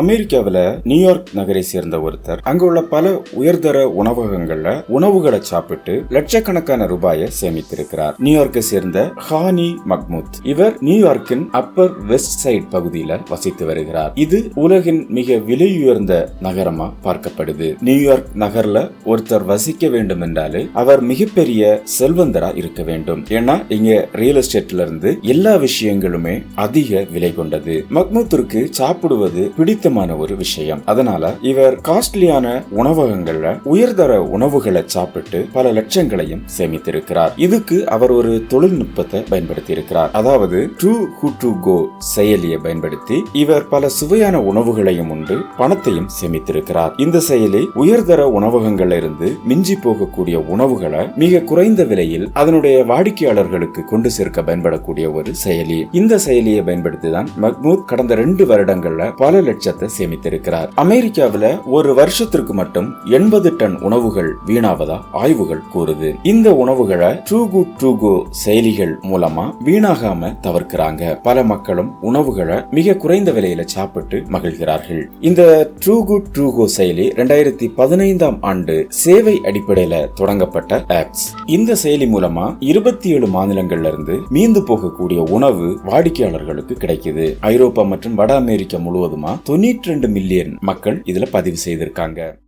அமெரிக்காவுல நியூயார்க் நகரை சேர்ந்த ஒருத்தர் அங்குள்ள பல உயர்தர உணவகங்கள்ல உணவுகளை சாப்பிட்டு லட்சக்கணக்கான ரூபாயை சேமித்திருக்கிறார். நியூயார்க்கை சேர்ந்த ஹானி மக்மூத். இவர் நியூயார்க்கின் அப்பர் வெஸ்ட் சைட் பகுதியில வசித்து வருகிறார். இது உலகின் மிக விலையுயர்ந்த நகரமா பார்க்கப்படுது. நியூயார்க் நகர்ல ஒருத்தர் வசிக்க வேண்டும் என்றாலே அவர் மிகப்பெரிய செல்வந்தரா இருக்க வேண்டும். ஏன்னா இங்க ரியல் எஸ்டேட்ல இருந்து எல்லா விஷயங்களுமே அதிக விலை கொண்டது. மக்மூத்திற்கு சாப்பிடுவது பிடித்த பிடித்தமான ஒரு விஷயம். அதனால இவர் காஸ்ட்லியான உணவகங்கள்ல உயர்தர உணவுகளை சாப்பிட்டு பல லட்சங்களையும் சேமித்திருக்கிறார். இதுக்கு அவர் ஒரு தொழில்நுட்பத்தை பயன்படுத்தி இருக்கிறார் அதாவது ட்ரூ ஹூ டு கோ செயலியை பயன்படுத்தி இவர் பல சுவையான உணவுகளையும் உண்டு பணத்தையும் சேமித்திருக்கிறார். இந்த செயலி உயர்தர உணவகங்கள்ல இருந்து மிஞ்சி போகக்கூடிய உணவுகளை மிக குறைந்த விலையில் அதனுடைய வாடிக்கையாளர்களுக்கு கொண்டு சேர்க்க பயன்படக்கூடிய ஒரு செயலி. இந்த செயலியை பயன்படுத்தி தான் மக்மூத் கடந்த ரெண்டு வருடங்கள்ல பல லட்சத்தை சேமித்திருக்கிறார். அமெரிக்காவுல ஒரு வருஷத்திற்கு மட்டும் எண்பது டன் உணவுகள் வீணாவதா ஆய்வுகள் கூறுது. இந்த உணவுகளை ட்ரூகு ட்ரூகோ செயலிகள் மூலமா வீணாகாம தவிர்க்கிறாங்க. பல மக்களும் உணவுகளை மிக குறைந்த விலையில சாப்பிட்டு மகிழ்கிறார்கள். இந்த ட்ரூகு ட்ரூகோ செயலி ரெண்டாயிரத்தி பதினைந்தாம் ஆண்டு சேவை அடிப்படையில தொடங்கப்பட்ட ஆப்ஸ் இந்த செயலி மூலமா இருபத்தி ஏழு மாநிலங்கள்ல இருந்து மீந்து போகக்கூடிய உணவு வாடிக்கையாளர்களுக்கு கிடைக்குது. ஐரோப்பா மற்றும் வட அமெரிக்கா முழுவதுமா தொண்ணூற்றி ரெண்டு மில்லியன் மக்கள் இதுல பதிவு செய்திருக்காங்க.